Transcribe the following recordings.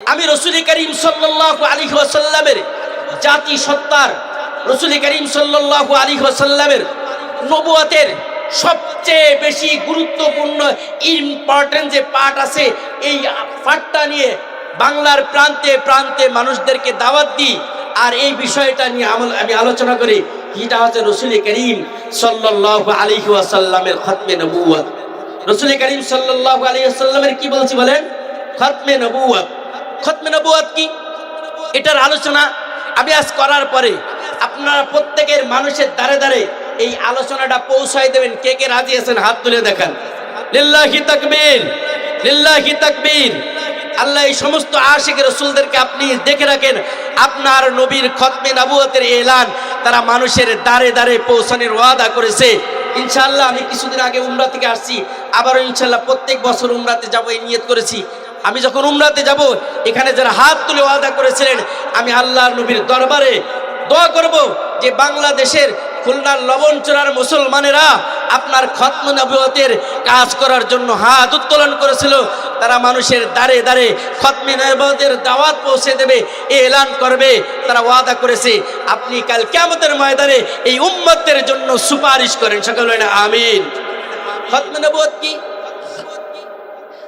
আমি রসুল করিম সাল্লাহ আলী ওয়াসাল্লামের জাতি সত্তার রসুল করিম সাল্লাহ আলী ওয়াসাল্লামের নবুয়াতের সবচেয়ে বেশি গুরুত্বপূর্ণ ইম্পর্টেন্ট যে পাঠ আছে, এই পাঠটা নিয়ে বাংলার প্রান্তে প্রান্তে মানুষদেরকে দাওয়াত দিই আর এই বিষয়টা নিয়ে আমি আলোচনা করি। এটা হচ্ছে রসুল করিম সাল্লাহ আলী ওয়াসাল্লামের খতমে নবুয়াত রসুল করিম সাল্লাহ আলী আসাল্লামের কি বলছি বলেন? খতমে নবুয়াত খতমে নবুয়াত কি? এটার আলোচনা আজ করার পরে আপনারা প্রত্যেকের মানুষের দ্বারে দ্বারে এই আলোচনাটা পৌঁছাই দেবেন। কে কে রাজি আছেন? হাত তুলে দেখান। লিল্লাহি তাকবীর লিল্লাহি তাকবীর। আল্লাহ এই সমস্ত আশিক রসুলদেরকে আপনি দেখে রাখেন, আপনার নবীর খতমে নবুয়তের এলান তারা মানুষের দ্বারে দ্বারে পৌঁছানোর ওয়াদা করেছে। ইনশাআল্লাহ আমি কিছুদিন আগে উমরা থেকে আসছি, আবারও ইনশাআল্লাহ প্রত্যেক বছর উমরাতে যাব, এই নিয়ত করেছি। আমি যখন উমরাতে যাব, এখানে যারা হাত তুলে ওয়াদা করেছিলেন, আমি আল্লাহর নবীর দরবারে দোয়া করব যে বাংলাদেশের খুলনার লবণচোরার মুসলমানেরা আপনার খত্ম নবুয়তের কাজ করার জন্য হাত উত্তোলন করেছিল। তারা মানুষের দ্বারে দ্বারে খতমে নবুয়তের দাওয়াত পৌঁছে দেবে, এলান করবে, তারা ওয়াদা করেছে। আপনি কাল কেমতের ময়দানে এই উম্মতের জন্য সুপারিশ করেন। সকল আমিন। খতমে নবুয়ত কি?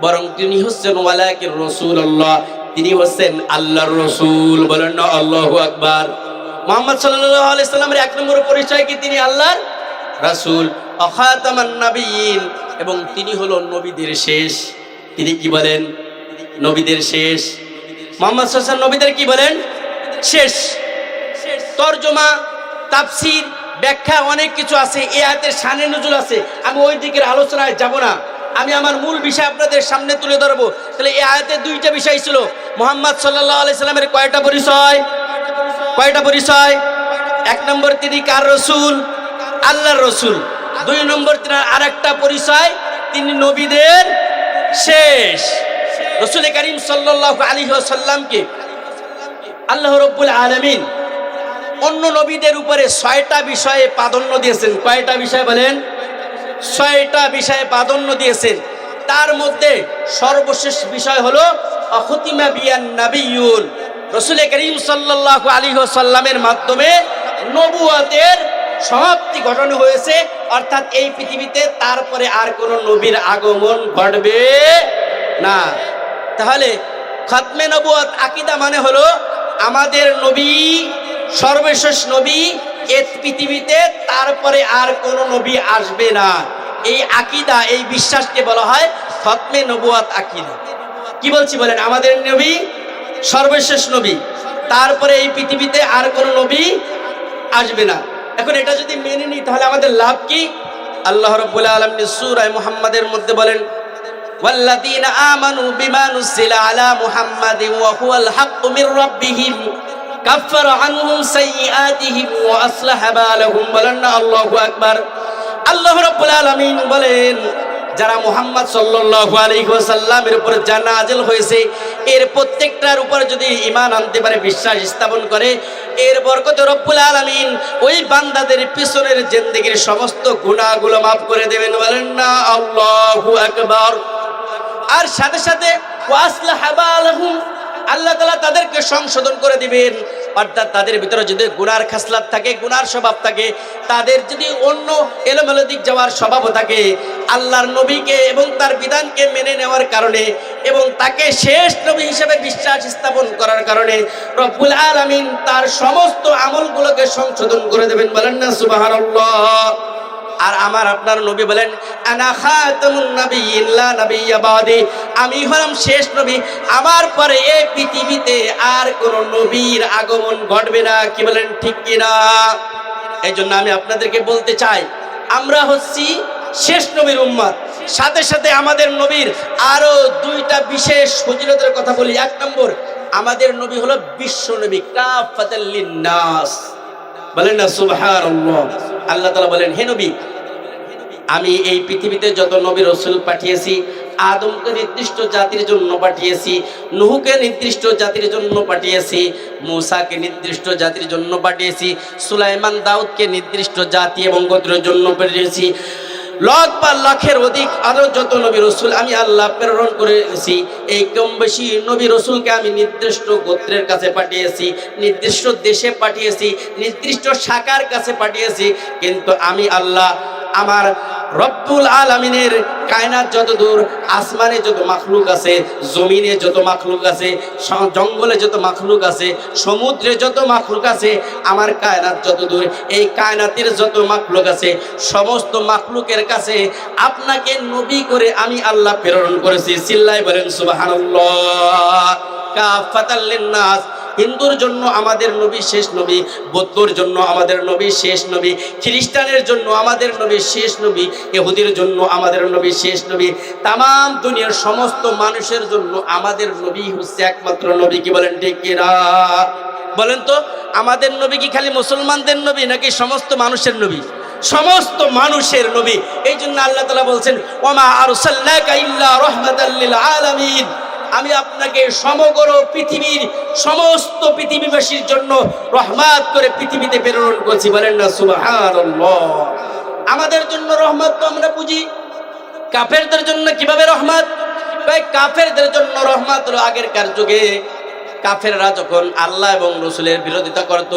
বরং তিনি হচ্ছেন ওয়ালাকির রাসূলুল্লাহ। তিনি হচ্ছেন আল্লাহর রসুল। বলেন না, আল্লাহ আকবার। মোহাম্মদ সাল্লাল্লাহু আলাইহি সাল্লামের এক নম্বর পরিচয় কি? তিনি আল্লাহর রাসূল। অখাতামান নবীন এবং তিনি হলো নবীদের শেষ। তিনি কি বলেন? নবীদের শেষ। মোহাম্মদ সাল্লাল্লাহু নবীদের কি বলেন? শেষ। তর্জমা, তাফসির, ব্যাখ্যা অনেক কিছু আছে। এ আয়াতের শানে নজুল আছে। আমি ওই দিকের আলোচনায় যাব না। আমি আমার মূল বিষয় আপনাদের সামনে তুলে ধরবো। তাহলে এই আয়াতের দুইটা বিষয় ছিল। মোহাম্মদ সাল্লাহ আলাইসাল্লামের কয়টা পরিচয়? কয়টা পরিচয়? এক নম্বর তিনি কার রসুল? আল্লাহর রসুল। দুই নম্বর তিনি আর একটা পরিচয়, তিনি নবীদের শেষ। রসুল করিম সাল্লাহ আলী সাল্লামকে আল্লাহ রব্বুল আলমিন অন্য নবীদের উপরে ছয়টা বিষয়ে প্রাধান্য দিয়েছেন। কয়টা বিষয় বলেন? ছয়টা বিষয়ে প্রাধান্য দিয়েছেন। তার মধ্যে সর্বশেষ বিষয় হলো, অখতিমা বিয়ান নাবিউল রসুল করিম সাল্লাহ আলী সাল্লামের মাধ্যমে নবুয়াতের সমাপ্তি ঘটনা হয়েছে। অর্থাৎ এই পৃথিবীতে তারপরে আর কোন নবীর আগমন ঘটবে না। তাহলে খতমে নবুয়াত আকিদা মানে হলো, আমাদের নবী, সর্বশেষ নবী এ পৃথিবীতে তারপরে আর কোনো নবী আসবে না এই আকিদা এই বিশ্বাসকে বলা হয় খতমে নবুয়াত আকিদা কি বলছি বলেন আমাদের নবী সর্বশেষ নবী তারপরে এই পৃথিবীতে আর কোনো নবী আসবে না এখন এটা যদি মেনে নিই তাহলে আমাদের লাভ কি আল্লাহ রব্বুল আলমী সুরায় মুহাম্মাদের মধ্যে বলেন والذين آمنوا بما نزل على محمد وهو الحق من ربهم কাফার আনহুম সাইয়াতিহিম ওয়া আসলাহা বালহুম। বলেন না, আল্লাহু আকবার। আল্লাহ রাব্বুল আলামিন বলেন, যারা মোহাম্মদ সাল্লাল্লাহু আলাইহি ওয়াসাল্লামের উপর জানাজিল হয়েছে, এর প্রত্যেকটার উপর যদি ঈমান আনতে পারে, বিশ্বাস স্থাপন করে, এর বরকতে রব্বুল আলামিন ওই বান্দাদের পিছনের জিন্দেগীর সমস্ত গুনাহগুলো maaf করে দেবেন। বলেন না, আল্লাহু আকবার। আর সাথে সাথে ওয়াসলাহা বালহুম আল্লাহ তালা তাদেরকে সংশোধন করে দিবেন। অর্থাৎ তাদের ভিতরে যদি গুনার খাসলাত থাকে, গুনার স্বভাব থাকে, তাদের যদি অন্য এলোমেলো দিক যাওয়ার স্বভাবও থাকে, আল্লাহর নবীকে এবং তার বিধানকে মেনে নেওয়ার কারণে এবং তাকে শেষ নবী হিসেবে বিশ্বাস স্থাপন করার কারণে রব্বুল আলামিন তার সমস্ত আমলগুলোকে সংশোধন করে দেবেন। বলেন না, সুবহানাল্লাহ। আর আমার আপনার নবী বলেন আমি হলাম শেষ নবী, আমার পরে এই পৃথিবীতে আর কোন নবীর আগমন ঘটবে না, কি বলেন, ঠিক কি না? এই জন্য আমি আপনাদেরকে বলতে চাই, আমরা হচ্ছি শেষ নবীর উম্মত। সাথে সাথে আমাদের নবীর আরও দুইটা বিশেষ ফজিলতের কথা বলি। এক নম্বর, আমাদের নবী হলো বিশ্ব নবী, কাফাতাল লিন্নাস। বলেন না, সুবহানাল্লাহ। আল্লাহ তালা বলেন, হে নবী, আমি এই পৃথিবীতে যত নবী রসুল পাঠিয়েছি, আদমকে নির্দিষ্ট জাতির জন্য পাঠিয়েছি, নুহুকে নির্দিষ্ট জাতির জন্য পাঠিয়েছি, মূসাকে নির্দিষ্ট জাতির জন্য পাঠিয়েছি, সুলাইমান দাউদকে নির্দিষ্ট জাতি এবং গোত্রের জন্য পাঠিয়েছি লক্ষ বা লাখের অধিক আরও যত নবী রসুল আমি আল্লাহ প্রেরণ করেছি, এই কম বেশি নবী রসুলকে আমি নির্দিষ্ট গোত্রের কাছে পাঠিয়েছি, নির্দিষ্ট দেশে পাঠিয়েছি, নির্দিষ্ট শাখার কাছে পাঠিয়েছি, কিন্তু আমি আল্লাহ আমার রব্বুল আলমিনের কায়নাত যত দূর আসমানে যত মাখলুক আছে, জমিনে যত মাখলুক আছে জঙ্গলে যত মাখলুক আছে, সমুদ্রে যত মাখলুক আছে, আমার কায়নাত যত দূর এই কায়নাতের যত মাখলুক আছে, সমস্ত মাখলুকের কাছে আপনাকে নবী করে আমি আল্লাহ প্রেরণ করেছি। চিল্লাই বলেন, সুবহানাল্লাহ। কাফাতাল লিন্নাস। হিন্দুর জন্য আমাদের নবী শেষ নবী, বৌদ্ধর জন্য আমাদের নবী শেষ নবী, খ্রিস্টানের জন্য আমাদের নবী শেষ নবী, ইহুদির জন্য আমাদের নবী শেষ নবী তাম দুনিয়ার সমস্ত মানুষের জন্য আমাদের নবী হচ্ছে একমাত্র নবী কি বলেন ঠিক বলেন তো, আমাদের নবী কি খালি মুসলমানদের নবী নাকি সমস্ত মানুষের নবী? সমস্ত মানুষের নবী। এই জন্য আল্লাহ তালা বলছেন, ওমা রাহমাতাল লিল আলামিন। আমি আপনাকে সমগ্র পৃথিবীর সমস্ত পৃথিবীবাসীর জন্য রহমাত করে পৃথিবীতে প্রেরণ করছি। বলেন না, সুবহানাল্লাহ। আমাদের জন্য রহমত তো আমরা বুঝি। কাফেরদের জন্য কীভাবে রহমত? কাফেরদের জন্য রহমত আগেরকার যুগে কাফেররা যখন আল্লাহ এবং রসুলের বিরোধিতা করত,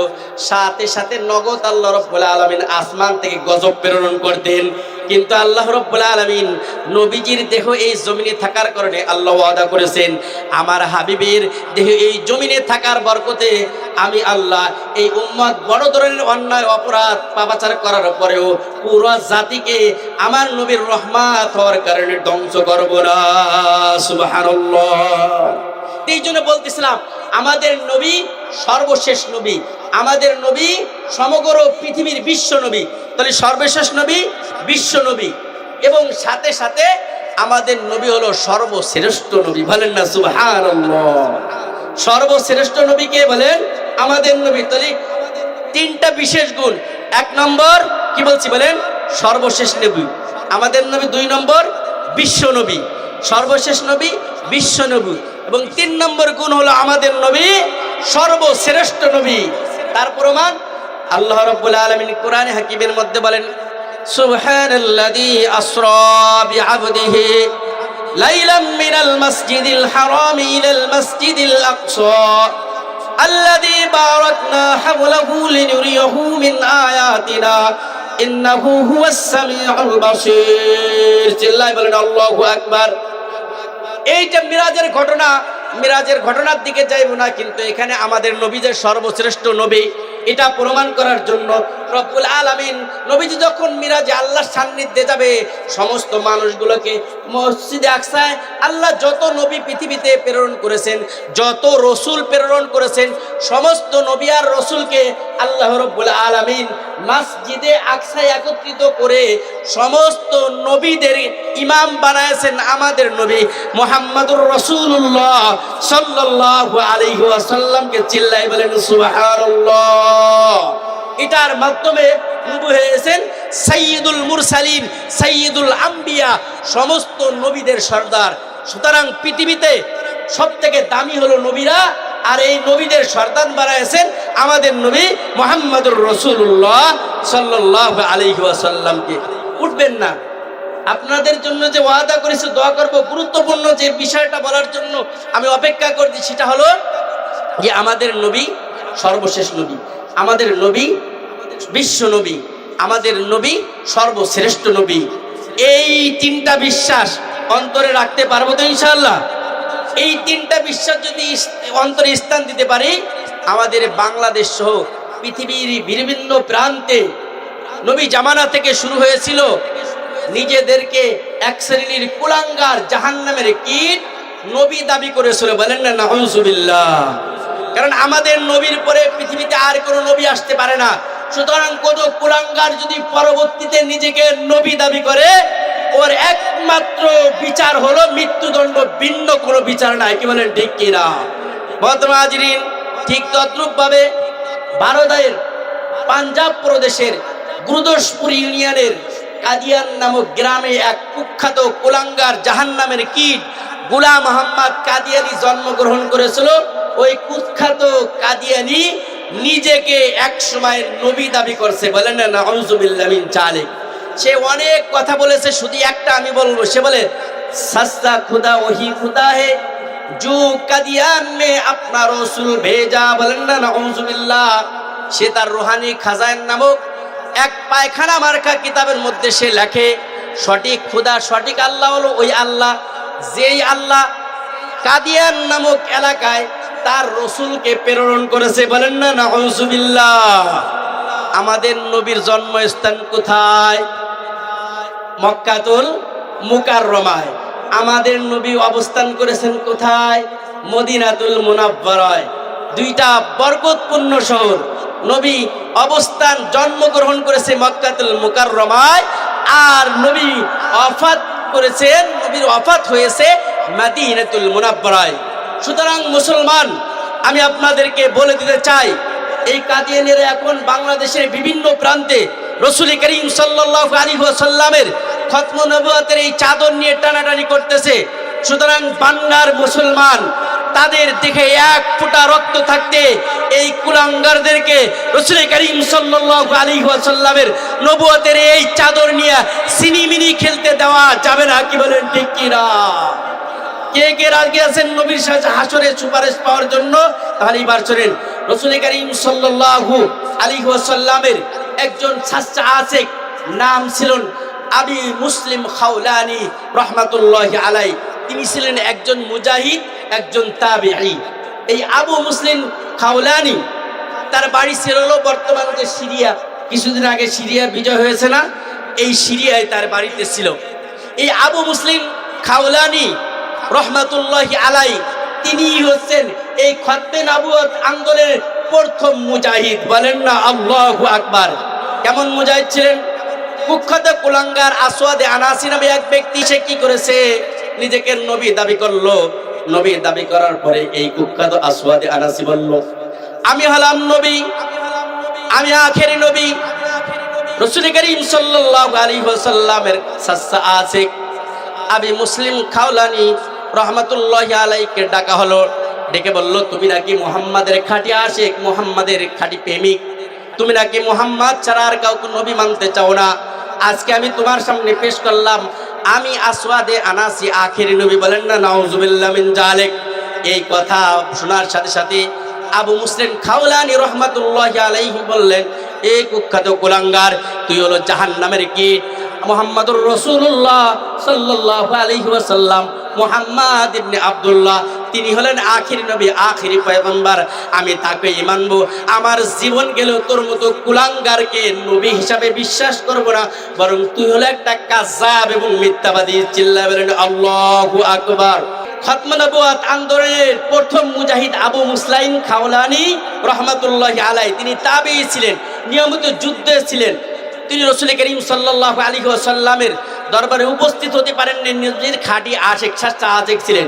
সাথে সাথে নগদ আল্লাহ রব্বুল আলমিন আসমান থেকে গজব প্রেরণ করতেন। কিন্তু আল্লাহ রব্বুল আলমিন নবীজির দেহ এই জমিনে থাকার কারণে আল্লাহ ওয়াদা করেছেন, আমার হাবিবের দেহ এই জমিনে থাকার বরকতে আমি আল্লাহ এই উম্মত বড় ধরনের অন্যায়, অপরাধ, পাপাচার করার পরেও পুরো জাতিকে আমার নবীর রহমাত হওয়ার কারণে ধ্বংস করব না। সুবহানাল্লাহ। এই জন্য বলতেছিলাম, আমাদের নবী সর্বশেষ নবী, আমাদের নবী সমগ্র পৃথিবীর বিশ্ব নবী। তাহলে সর্বশেষ নবী, বিশ্ব নবী। এবং সাথে সাথে আমাদের নবী হলো সর্বশ্রেষ্ঠ নবী। বলেন না, সুবহানাল্লাহ। সর্বশ্রেষ্ঠ নবী কে বলেন? আমাদের নবী। তাহলে তিনটা বিশেষ গুণ। এক নম্বর, কি বলছি বলেন? সর্বশেষ নবী। আমাদের নবী দুই নম্বর, বিশ্ব নবী। সর্বশেষ নবী, বিশ্ব নবী। এবং তিন নম্বর গুণ হলো আমাদের নবী সর্বশ্রেষ্ঠ নবী তার প্রমাণ আল্লাহ রব্বুল আলমিন কোরআনে হাকিমের মধ্যে বলেন সুবহানাল্লাযী আসরা বিআবদিহি লাইলাম মিনাল মাসজিদিল হারাম ইলাল মাসজিদিল আকসা الذي باركنا حوله لنريه من آياتنا إنه هو السميع البصير চিল্লায় বলেন আল্লাহু আকবার এই যে মিরাজের ঘটনা, মিরাজের ঘটনার দিকে যাইব না, কিন্তু এখানে আমাদের নবীদের সর্বশ্রেষ্ঠ নবী, এটা প্রমাণ করার জন্য রব্বুল আলামিন নবীজি যখন মিরাজে আল্লাহর সান্নিধ্যে যাবে, সমস্ত মানুষগুলোকে মসজিদে আকসায় আল্লাহ যত নবী পৃথিবীতে প্রেরণ করেছেন, যত রসুল প্রেরণ করেছেন, সমস্ত নবী আর রসুলকে আল্লাহ রব্বুল আলামিন মসজিদে আকসায় একত্রিত করে সমস্ত নবীদের ইমাম বানায়ছেন আমাদের নবী মোহাম্মদুর রসুল্লাহ সাল্লাল্লাহু আলাইহি ওয়াসাল্লামকে চিল্লাই বলেন এটার মাধ্যমে হয়েছেন সাইয়্যিদুল মুরসালিন, সাইয়্যিদুল আম্বিয়া, সমস্ত নবীদের সর্দার। সুতরাং পৃথিবীতে সব থেকে দামি হলো নবীরা, আর এই নবীদের সর্দার বানাইছেন আমাদের নবী মোহাম্মদুর রসুল্লাহ সাল্লাহ আলাইহি ওয়াসাল্লামকে। উঠবেন না। আপনাদের জন্য যে ওয়াদা করেছে, দোয়া করব, গুরুত্বপূর্ণ যে বিষয়টা বলার জন্য আমি অপেক্ষা করছি, সেটা হলো যে আমাদের নবী সর্বশেষ নবী, আমাদের নবী বিশ্ব নবী, আমাদের নবী সর্বশ্রেষ্ঠ নবী। এই তিনটা বিশ্বাস অন্তরে রাখতে পারব তো ইনশাল্লাহ এই তিনটা বিশ্বাস যদি অন্তরে স্থান দিতে পারি আমাদের বাংলাদেশ সহ পৃথিবীর বিভিন্ন প্রান্তে নবী জামানা থেকে শুরু হয়েছিল। নিজেদেরকে এক শ্রেণির কুলাঙ্গার জাহান্নামের কীট নবী দাবি করেছিল বলেন না নাহুজুবিল্লাহ কারণ আমাদের নবীর পরে পৃথিবীতে আর কোনো নবী আসতে পারে না। সুতরাং কোন কুলাঙ্গার যদি পরবর্তীতে নিজেকে নবী দাবি করে, ওর একমাত্র বিচার হলো মৃত্যুদণ্ড, ভিন্ন কোনো বিচার নাই। কি বলেন ঠিক কিনা? মহাজরিন ঠিক তদ্রুপ ভাবে ভারতের পাঞ্জাব প্রদেশের গুরুদোষপুর ইউনিয়নের কাদিয়ান নামক গ্রামে এক কুখ্যাত কুলাঙ্গার জাহান নামের কীট গুলাম মোহাম্মদ কাদিয়ানি জন্মগ্রহণ করেছিল। ওই কুখ্যাত কাদিয়ানি নিজেকে এক সময়ের নবী দাবি করছে। বলেন না নজুবিল্লামিন চালে সে অনেক কথা বলেছে, শুধু একটা আমি বলব। সে বলে সস্তা খুদা ওহি খুদা হে কাদিয়ান মে আপনার রসুল ভেজা বলেন না সে তার নামক এক পায়খানা কিতাবের মধ্যে সে লেখে, সঠিক সঠিক আল্লাহ ওই আল্লাহ, যেই আল্লাহ কাদিয়ান নামক এলাকায় তার রসুলকে প্রেরণ করেছে বলেন না নাহজুবিল্লাহ আমাদের নবীর জন্মস্থান কোথায়? মক্কাতুল মুকাররমায়। আমাদের নবী অবস্থান করেছেন কোথায়? মদিনাতুল মুনাব্বারায়। দুইটা বরকতপূর্ণ শহর। নবী অবস্থান জন্মগ্রহণ করেছে মক্কাতুল মুকাররমায় আর নবী অফাত করেছেন, নবীর অফাত হয়েছে মাদিনাতুল মুনাব্বারায়। সুতরাং মুসলমান, আমি আপনাদেরকে বলে দিতে চাই, এই কাদিয়ানের এখন বাংলাদেশের বিভিন্ন প্রান্তে রসুল করিম সাল্লাহ আলী সাল্লামের খতম নবুয়াতের এই চাদর নিয়ে টানাটানি করতেছে। সুতরাং বাংলার মুসলমান, তাদের দেখে এক ফোঁটা রক্ত থাকতে এই কুলাঙ্গারদেরকে রসুল করিম সাল্লাহ আলী সাল্লামের নবুয়াতের এই চাদর নিয়ে সিনিমিনি খেলতে দেওয়া যাবে না কি বলেন ঠিক কিনা? কে কে রাজি আছেন নবীর সাথে হাসরে সুপারিশ পাওয়ার জন্য? তাহলে এবার শোনেন রসুল করিম সাল্লাল্লাহু আলাইহি ওয়াসাল্লামের একজন সাচ্চা আশেক নাম ছিলেন আবি মুসলিম খাউলানি রহমাতুল্লাহি আলাই তিনি ছিলেন একজন মুজাহিদ, একজন তাবিঈ। এই আবু মুসলিম খাউলানি তার বাড়ি ছিল বর্তমান যে সিরিয়া। কিছুদিন আগে সিরিয়া বিজয় হয়েছে না? এই সিরিয়ায় তার বাড়িতে ছিল। এই আবু মুসলিম খাওলানি রহমাতুল্লাহি আলাই তিনি হচ্ছেন এই খত্তে নাবুয়ত আন্দোলনের প্রথম মুজাহিদ। বলেন না, আল্লাহু আকবার। কেমন মুজাহিদ ছিলেন? কুখ্যাত কুলাঙ্গার আসওয়াদে আনাসি নামে এক ব্যক্তি, সে কি করেছে? নিজেকে নবী দাবি করল। নবী দাবি করার পরে এই কুখ্যাত আসওয়াদে আনাসি বলল, আমি হলাম নবী, আমি আখেরি নবী। রসুল করিম সাল্লাল্লাহু আলাইহি ওয়াসাল্লামের সাসা আছে। আবি মুসলিম খাওলানি রহমাতুল্লাহি আলাইকে ডাকা হলো। ডেকে বলল, তুমি নাকি মুহাম্মাদের খাঁটি আশেক মুহাম্মাদের খাঁটি প্রেমিক? তুমি নাকি মুহাম্মদ ছাড়া আর কাউকে নবী মানতে চাও না? আজকে আমি তোমার সামনে পেশ করলাম, আমি আসওয়াদে আনাসি, আখেরি নবী বলেন না, নাউজুবিল্লাহ মিন জালেক এই কথা শোনার সাথে সাথে আবু মুসলিম খাওলানি রহমাতুল্লাহ আলাইহি বললেন এই কুখ্যাত কুলাঙ্গার, তুই হলো জাহান নামের কীট। মোহাম্মদুর রসুল্লাহ সাল্লাহ আলহি ওয়াসাল্লাম মোহাম্মদ ইবনে আবদুল্লাহ তিনি হলেন আখির নবী, আখিরি পয়গম্বর। আমি তাকে মানবো। আমার জীবন গেল তোর মতো কুলাঙ্গারকে নবী হিসাবে বিশ্বাস করব না, বরং তুই হলো একটা কাজাব এবং মিথ্যাবাদী চিল্লা বলেন, আল্লাহু আকবার। প্রথম মুজাহিদ আবু খাওলানি আলাই তিনি ছিলেন, নিয়মিত যুদ্ধে ছিলেন। তিনি রসুল আলী দরবারে উপস্থিত হতে পারেন নিজের আশেক ছিলেন।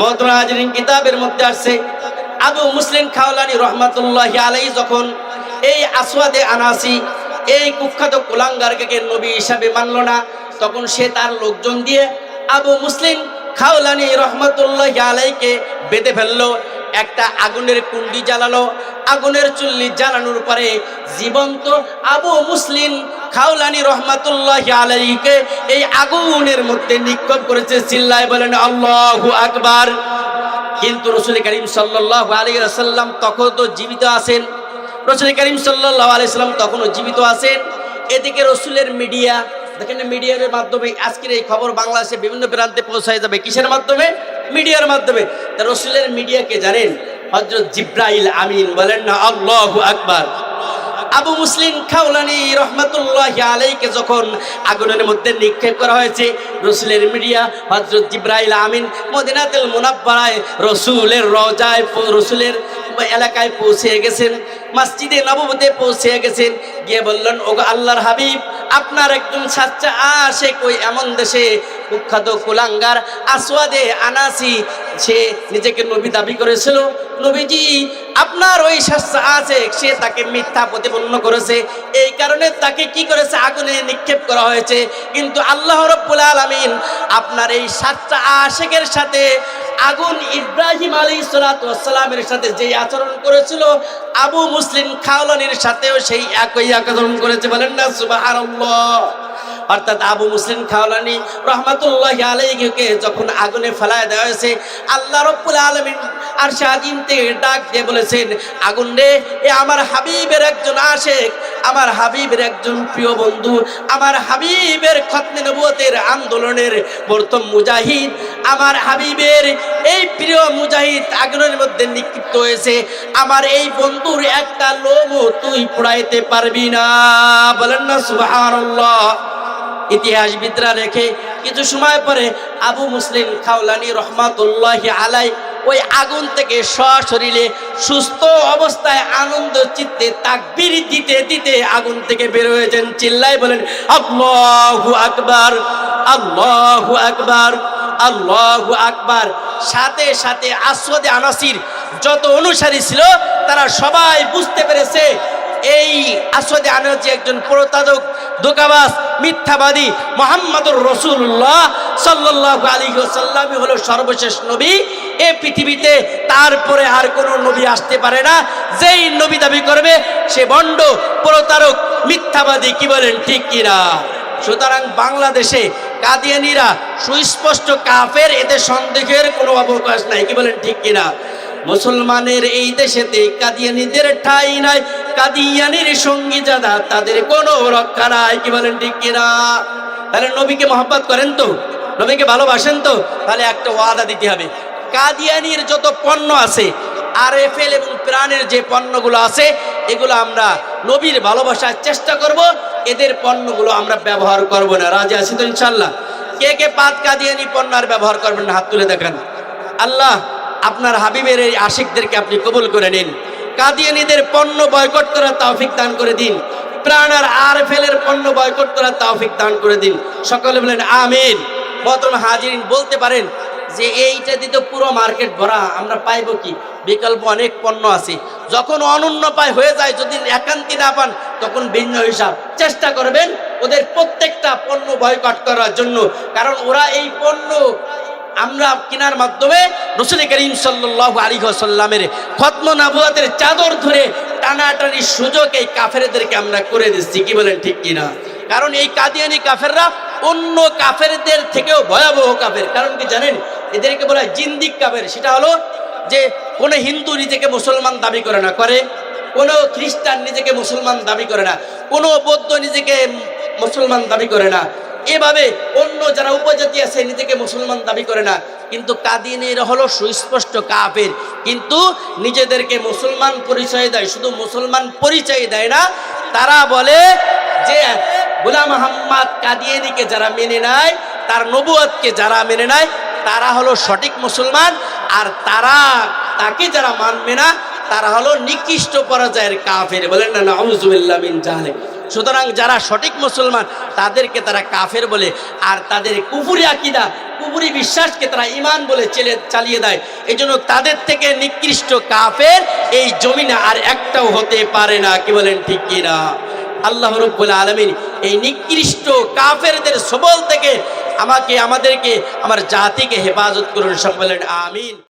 মহতরা কিতাবের মধ্যে আসছে, আবু মুসলিম খাওলানি রহমাতুল্লাহ আলাই যখন এই আসওয়াদে আনাসি, এই কুখ্যাত কুলাঙ্গারকে নবী হিসাবে মানল না, তখন সে তার লোকজন দিয়ে আবু মুসলিম খাওলানি রহমতুল্লাহ আলাইকে বেঁধে ফেলল, একটা আগুনের কুন্ডি জ্বালালো, আগুনের চুল্লি জ্বালানোর পরে জীবন্ত আবু মুসলিম খাওলানি রহমাতুল্লাহ আলাইকে এই আগুনের মধ্যে নিক্ষোভ করেছে, চিল্লায় বলেন, আল্লাহু আকবার। কিন্তু রসুল করিম সাল্লাহ আলী সাল্লাম তখন তো জীবিত আছেন। রসুল করিম সাল্লাহ আলি সাল্লাম তখনও জীবিত আছেন। এদিকে রসুলের মিডিয়া দেখেন মিডিয়ার মাধ্যমে আজকের এই খবর বাংলাদেশে বিভিন্ন প্রান্তে পৌঁছায় যাবে। কিসের মাধ্যমে? মিডিয়ার মাধ্যমে। তা রসুলের মিডিয়াকে জানেন? হজরত জিব্রাইল আমিন বলেন না, আল্লাহ আকবার। আবু মুসলিম খাউলানি রহমতুল্লাহ আলাইকে যখন আগুনের মধ্যে নিক্ষেপ করা হয়েছে, রসুলের মিডিয়া হজরত জিব্রাইল আমিন মদিনাতুল মুনাব্বারায় রসুলের রজায় রসুলের এলাকায় পৌঁছে গেছেন, মসজিদে নবমতে পৌঁছে গেছেন, গিয়ে বললেন ও আল্লাহর হাবিব আপনার একজন সাচ্চা আসে কই? এমন দেশে কুখ্যাত কুলাঙ্গার আসওয়াদে আনাসি, সে নিজেকে নবী দাবি করেছিল। নবীজি, আপনার ওই শাস্ত্র আছে, সে তাকে মিথ্যা প্রতিপন্ন করেছে। এই কারণে তাকে কি করেছে? আগুনে নিক্ষেপ করা হয়েছে। কিন্তু আল্লাহ রব্বুল আলামিন আপনার এই সাতটা আশেকের সাথে আগুন ইব্রাহিম আলী সালামের সাথে যেই আচরণ করেছিল, আবু মুসলিম খাওলানির সাথেও সেই একই আচরণ করেছে। বলেন না, সুবহানাল্লাহ। অর্থাৎ আবু মুসলিম খাওলানি রহমাতুল্লাহ আলাইকে যখন আগুনে ফেলায় দেওয়া হয়েছে, আল্লাহ রব্বুল আলমিন আর শাহিম থেকে ডাক দিয়ে বলেছেন, আগুন রে, এ আমার হাবিবের একজন আশেক আমার হাবিবের একজন প্রিয় বন্ধু, আমার হাবিবের খতনে নবুয়তের আন্দোলনের প্রথম মুজাহিদ, আমার হাবিবের এই প্রিয় মুজাহিদ আগ্রহের মধ্যে নিক্ষিপ্ত হয়েছে। আমার এই বন্ধুর একটা লোমও তুই পোড়াইতে পারবি না। বলেন না, সুবহানাল্লাহ। ইতিহাসবিদরা রেখে কিছু সময় পরে আবু মুসলিম খাওলানি রহমাতুল্লাহ আলাই ওই আগুন থেকে সশরীরে সুস্থ অবস্থায় আনন্দ, চিত্তে, তাকবির দিতে দিতে আগুন থেকে বের হয়েছেন। চিল্লাই বলেন, আল্লাহু আকবার আল্লাহু আকবার আল্লাহু আকবার। সাথে সাথে আসওয়াদে আনাসির যত অনুসারী ছিল, তারা সবাই বুঝতে পেরেছে এই আসওয়াদে আনাসি একজন প্রতারক দোকাবাস মিথ্যাবাদী মোহাম্মদুর রসুল্লাহ সাল্লাহ আলী সাল্লামই হলো সর্বশেষ নবী। এ পৃথিবীতে তারপরে আর কোনো নবী আসতে পারে না। যেই নবী দাবি করবে, সে বন্ড, প্রতারক, মিথ্যাবাদী, কি বলেন, ঠিক কিনা? সুতরাং বাংলাদেশে কাদিয়ানিরা সুস্পষ্ট কাফের, এতে সন্দেহের কোনো অবকাশ নাই, কি বলেন, ঠিক কিনা? মুসলমানের এই দেশেতে কাদিয়ানিদের ঠাই নাই, কাদিয়ানির সঙ্গী যারা, তাদের কোনো রক্ষা নাই। কি বলেন ঠিক কিনা? তাহলে নবীকে মহব্বত করেন তো? নবীকে ভালোবাসেন তো? তাহলে একটা ওয়াদা দিতে হবে। কাদিয়ানির যত পণ্য আছে আর এফএল এবং প্রাণের যে পণ্যগুলো আছে, এগুলো আমরা নবীর ভালোবাসার চেষ্টা করব। এদের পণ্যগুলো আমরা ব্যবহার করব না। রাজি আছি তো ইনশাল্লাহ কে কে পাত কাদিয়ানি পণ্য আর ব্যবহার করবেন না? হাত তুলে দেখান। আল্লাহ আপনার হাবিবের এই আশিকদেরকে আপনি কবুল করে নিন। কাদিয়ানিদের পণ্য বয়কট করার তৌফিক দান করে দিন। প্রাণ আর আর ফেলের পণ্য বয়কট করার তৌফিক দান করে দিন। সকলে বলেন, আমিন। মতম হাজিরিন বলতে পারেন যে, এইটা দিতে পুরো মার্কেট ভরা, আমরা পাইবো কি? বিকল্প অনেক পণ্য আছে। যখন অনন্য পায় হয়ে যায়, যদি একান্তি না পান, তখন ভিন্ন হিসাব। চেষ্টা করবেন ওদের প্রত্যেকটা পণ্য বয়কট করার জন্য। কারণ ওরা এই পণ্য আমরা কেনার মাধ্যমে রসুল করিম সাল্লাহ সাল্লামের খত্ম নাবুয়াতের চাদর ধরে টানাটানির সুযোগ এই কাফেরদেরকে আমরা করে দিচ্ছি। কি বলেন ঠিক কিনা? কারণ এই কাদিয়ানি কাফেররা অন্য কাফেরদের থেকেও ভয়াবহ কাফের। কারণ কি জানেন? এদেরকে বলা হয় জিন্দিক কাফের। সেটা হলো যে কোনো হিন্দু নিজেকে মুসলমান দাবি করে না, করে। কোনো খ্রিস্টান নিজেকে মুসলমান দাবি করে না। কোনো বৌদ্ধ নিজেকে মুসলমান দাবি করে না। এভাবে অন্য যারা উপজাতি আছে নিজেকে মুসলমান দাবি করে না। কিন্তু কাদিনের হলো সুস্পষ্ট কাফের। কিন্তু নিজেদেরকে মুসলমান পরিচয় দেয়, শুধু মুসলমান পরিচয় দেয় না, তারা বলে যে গুলাম মোহাম্মদ কাদিয়ানিকে যারা মেনে নেয়, তার নবুয়তকে যারা মেনে নেয়, তারা হলো সঠিক মুসলমান। আর তারা তাকে যারা মানবে না, তারা হলো নিকৃষ্ট পর্যায়ের কাফের। বলেন না নাউজুবিল্লাহ মিন জাহলে সুতরাং যারা সঠিক মুসলমান, তাদেরকে তারা কাফের বলে, আর তাদের কুপুরি আকিদা কুপুরি বিশ্বাসকে তারা ইমান বলে চেলে, চালিয়ে দেয়। এই জন্য তাদের থেকে নিকৃষ্ট কাফের এই জমিনে আর একটাও হতে পারে না, কি বলেন ঠিক কিনা? আল্লাহ রব্বুল আলমিন এই নিকৃষ্ট কাফেরদের সবল থেকে আমাকে, আমাদেরকে, আমার জাতিকে হেফাজত করুন সব বলেন আমিন।